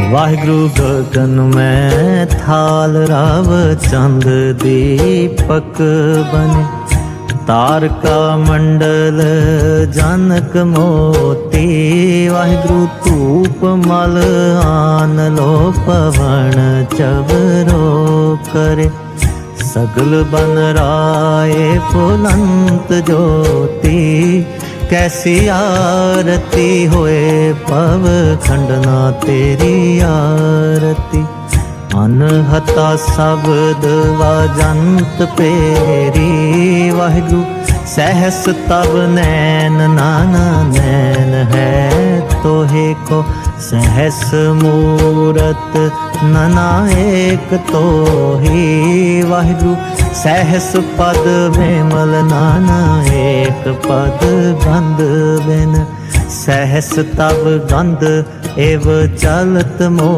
ਵਾਹਿਗੁਰੂ ਗਗਨ ਮੈਂ ਥਾਲ ਰਾਵ ਚੰਦ ਦੀਪਕ ਬਨੇ। ਤਾਰਕਾ ਮੰਡਲ ਜਨਕ ਮੋਤੀ, ਵਾਹਿਗੁਰੂ ਧੂਪ ਮਲ ਆਨ ਲੋ ਪਵਨ ਚਵਰੋ ਕਰੇ। ਸਗਲ ਬਨ ਰਾਏ ਫੁਲੰਤ ਜੋਤੀ ਕੈਸੀ ਆਰਤੀ ਹੋਏ ਪਵ ਖੰਡਨਾ ਤੇਰੀ ਆਰਤੀ। ਅਨਹਤਾ ਸ਼ਬਦ ਵਾਜੰਤ ਪੇਰੀ ਵਾਹਿਗੁਰੂ, ਸਹਿਸ ਤਬ ਨੈਣ ਨਾਨਾ ਨੈਣ ਹੈ ਤੋਹੇ ਕੋ। ਸਹਿਸ ਮੂਰਤ ਨਨਾ ਏਕ ਤੋਹੀ ਵਾਹਿਗੁਰੂ, ਸਹਿਸ ਪਦ ਵਿਮਲ ਨਾਨਾ ਏਕ ਪਦ ਬੰਦ ਬਿਨ ਸਹਿਸ ਤਬ ਗੰਧ ਏਵ ਚਲਤ ਮੋ